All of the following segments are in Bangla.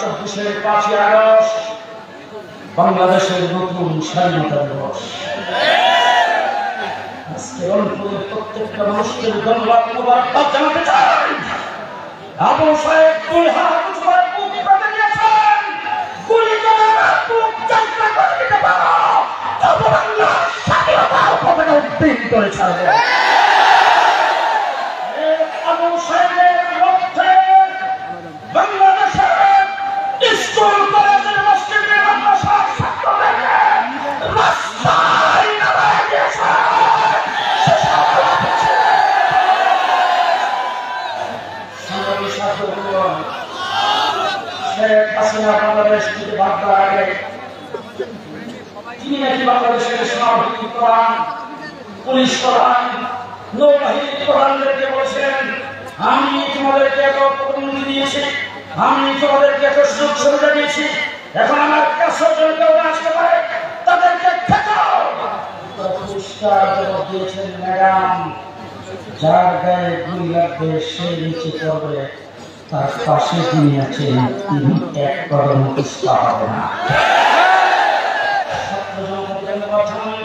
চব্বিশের পাঁচই আগস্ট বাংলাদেশের নতুন স্বাধীনতা দিবস। আজকে অল্প প্রত্যেকটা মানুষকে ধন্যবাদ চাই আবু সাহেব দুই হাত উঁচু করে বুক পেতে দিয়েছেন গুলি করে বুক যাত্রা করে দিতে পারো তবু বাংলার স্বাধীনতার পতাকা উদ্দিন করে ছাড়বে এই আবু সাহেবের লক্ষ্যে বাংলাদেশের স্কুল কলেজের মসজিদের মাদ্রাসার ছাত্রদেরকে রাস্তায় নামায় দিয়েছে সংগ্রামী শাসকগণ, শেখ হাসিনা বাংলাদেশ থেকে বাদ দেওয়ার আগে তিনি নাকি বাংলাদেশের সেনাবাহিনী প্রধান পুলিশ প্রধান, নৌবাহিনী প্রধানদেরকে বলছিলেন, আমি তোমাদেরকে এত প্রতিনিধি দিয়েছি, আমি তোমাদেরকে এত সুযোগ সুবিধা দিয়েছি। এখন আমার কাছে কেউ আসতে পারে, তাদেরকে তার পাশে যিনি আছেন তিনি এক কদম পিছপা হবে না ছাত্র জনতাকে ধন্যবাদ জানাই।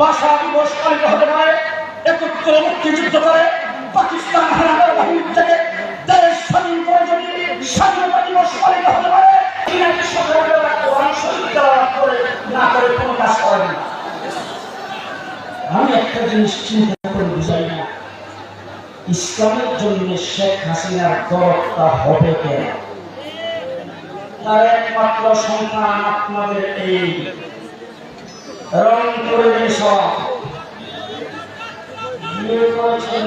ভাষা দিবস পালিত হতে পারে, একত্রে মুক্তিযুদ্ধ করে পাকিস্তান হানাদার বাহিনী থেকে না করে কোনো কাজ করে না। আমি একটা জিনিস চিন্তা করে বুঝাই না, ইসলামের জন্য শেখ হাসিনার দরদটা হবে কেন? তার একমাত্র সন্তান আপনাদের এই রংপুরের সব। বিয়ে করেছেন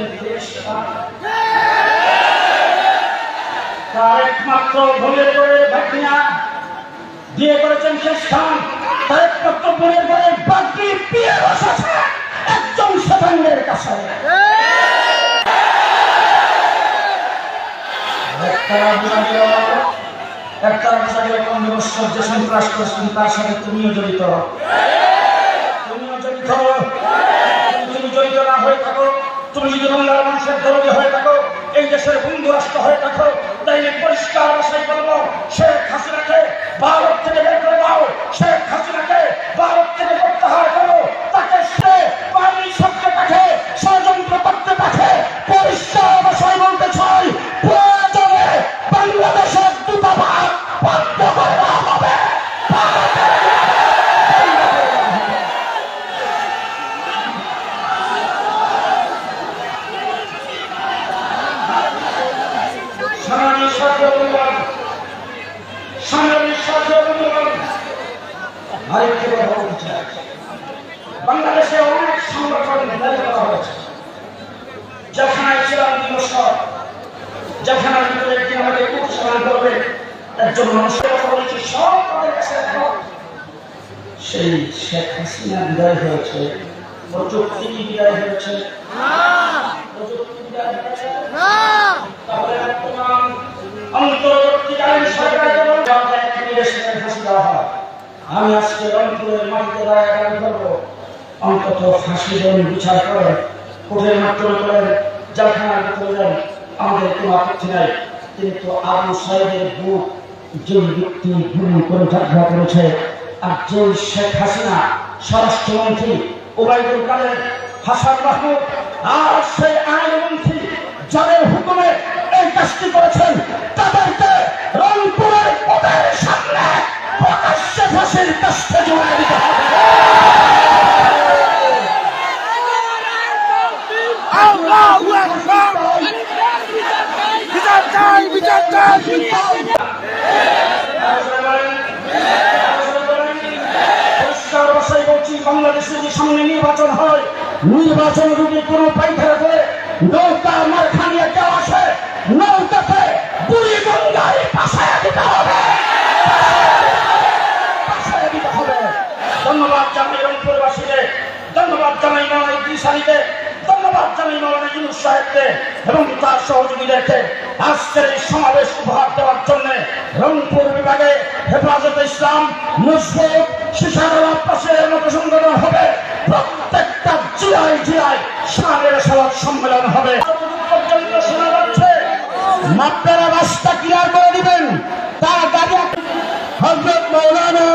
তার একমাত্র ভুলের করে ভাগনা বিয়ে করেছেন খ্রিস্টান তার একমাত্র বোনের করে বাকি বিয়ে বসেছে একজন শতাঙ্গের কাছে। একটা বিষয়ে কোন ব্যবস্থা যে সন্ত্রাস করছেন, তার সাথে তুমিও জড়িত। জড়িত তুমি জড়িত না হয়ে থাকো। তুমি যদি বাংলার মানুষের দরদি হয়ে থাকো, এই দেশের বন্ধু রাষ্ট্র হয়ে থাকো তাই পরিষ্কার আরেকটি কথা বলতে চাই। বাংলাদেশে অনেক সংগঠন নির্ধারিত করা হয়েছে যেখানে দুই যেখানে ভিতরে করবে একজন মানুষের কথা বলেছি সব তাদের কাছে সেই শেখ হাসিনা বিদায় হয়েছে প্রযুক্তি বিদায় হয়েছে প্রযুক্তি বিদায় হয়েছে তাহলে আমি আজকে রংপুরের মাটিতে রায় আগামী করব। অন্তত ফাঁসি দেন, বিচার করে, কোর্টের মাধ্যমে করেন জেলখানার ভিতরে দেন আমাদের কোনো আপত্তি নাই। কিন্তু আবু সাহেবের বুক যে ব্যক্তি গুলি করে যাত্রা করেছে। আর যে শেখ হাসিনা, স্বরাষ্ট্রমন্ত্রী, ওবায়দুল কাদের, হাসান মাহমুদ, আর সেই আইনমন্ত্রী, যাদের হুকুমে এই কাজটি করেছেন, তাদেরকে বাংলাদেশে যদি সামনে নির্বাচন হয় নির্বাচন যদি কোনো পাইখানা করে নৌকা আমার খানিয়ে কেউ আসে নৌকাতে বুড়ি গঙ্গায় পাশায় দিতে হবে পাশায় দিতে হবে ধন্যবাদ জানাই রংপুরবাসীকে ধন্যবাদ জানাই মাওলানা ইদ্রিস আলীকে ধন্যবাদ জানাই মাওলানা ইউনুস সাহেবকে এবং তার সহযোগীদেরকে আজকের এই সমাবেশ উপহার দেওয়ার জন্য রংপুর বিভাগে হেফাজত ইসলাম মজবুত শিশার মতো সংগঠন হবে। প্রত্যেকটা জেলায় সারের সম্মেলন হবে। আপনারা রাস্তা ক্লিয়ার করে দিবেন। তার গাড়ি হজরত মৌলানা